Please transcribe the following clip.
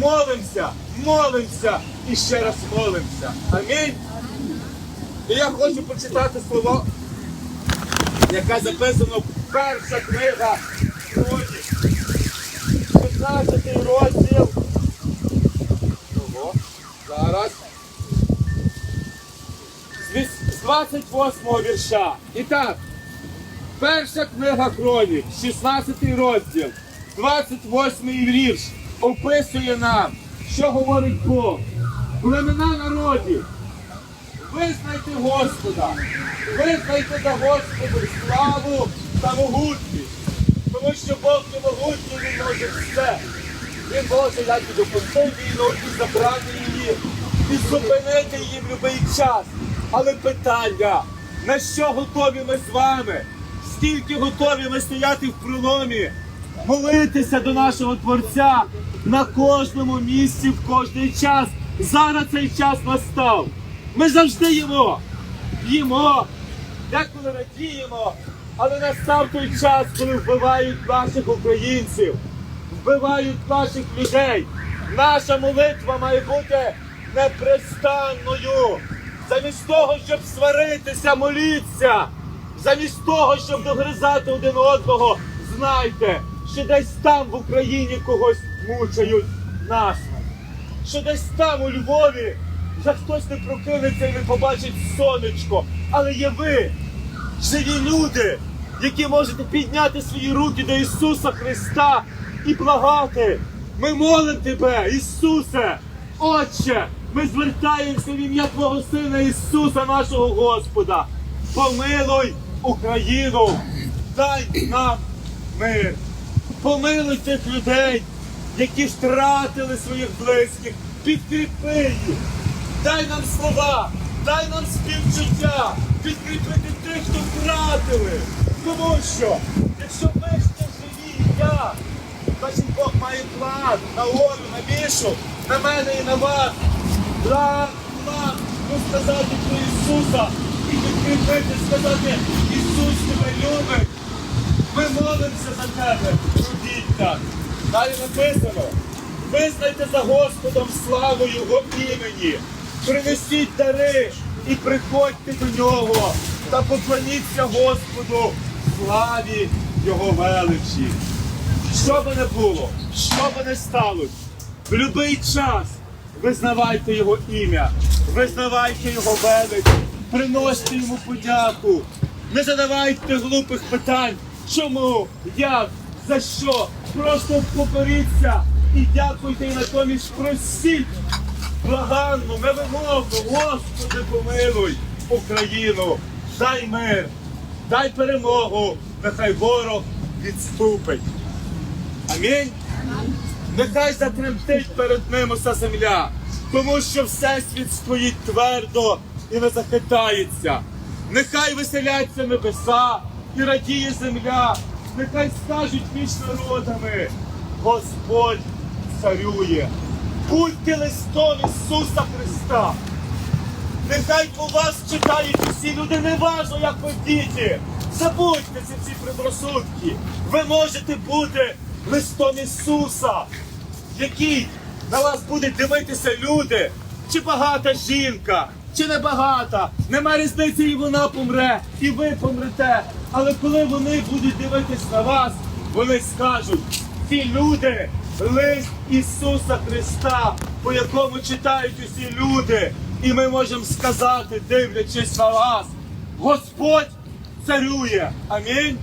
молимося, молимося і ще раз молимося. Амінь. І я хочу прочитати слово, яке записано перша книга Хронік. 15 розділ. Ого, Зараз. З віс- з 28 вірша. І так, перша книга Хронік, 16 розділ, 28 вірш описує нам, що говорить Бог. Племена народів, визнайте Господа, визнайте за Господу славу та могутність. Тому що Бог не могутній, Він може все. Він може як і війну, і забрати її, і зупинити її в будь-який час. Але питання, на що готові ми з вами? Скільки готові ми стояти в проломі, молитися до нашого Творця на кожному місці, в кожний час. Зараз цей час настав. Ми завжди їмо, їмо, деколи радіємо, але настав той час, коли вбивають наших українців, вбивають наших людей. Наша молитва має бути непрестанною. Замість того, щоб сваритися, моліться. Замість того, щоб догризати один одного, знайте, що десь там в Україні когось мучають насмерть. Що десь там у Львові вже хтось не прокинеться і не побачить сонечко. Але є ви, живі люди, які можете підняти свої руки до Ісуса Христа і благати. Ми молимо Тебе, Ісусе, Отче, ми звертаємося в ім'я Твого Сина Ісуса, нашого Господа. Помилуй Україну, дай нам мир. Помилуй тих людей, які втратили своїх близьких, підкріпи їх. Дай нам слова, дай нам співчуття, підкріпити тих, хто втратили. Тому що, якщо ми ще живі, я, значить Бог має план на Олю, на Мішу, на мене і на вас. План, план, розказати про Ісуса і підкріпити, сказати, Ісус тебе любить. Ми молимося за тебе, робіть так. Далі написано. Визнайте за Господом славу Його імені, принесіть дари і приходьте до нього та поклоніться Господу славі Його величі. Що би не було, що би не сталося, в будь-який час визнавайте Його ім'я, визнавайте Його велич, приносьте йому подяку, не задавайте глупих питань. Чому? Як? За що? Просто покоріться і дякуйте і натомість просіть. Благанно, невимовно, Господи, помилуй Україну, дай мир, дай перемогу, нехай ворог відступить. Амінь. Нехай затремтить перед ним уся земля, тому що всесвіт стоїть твердо і не захитається. Нехай веселяться небеса і радіє земля, нехай скажуть між народами, Господь царює. Будьте листом Ісуса Христа. Нехай по вас читають усі люди, не важно, як ви діти. Забудьте ці всі предрозсудки. Ви можете бути листом Ісуса, який на вас будуть дивитися люди, чи багата жінка, чи не багата. Нема різниці, і вона помре, і ви помрете. Але коли вони будуть дивитись на вас, вони скажуть, ці люди лист Ісуса Христа, по якому читають усі люди. І ми можемо сказати, дивлячись на вас, Господь царює. Амінь.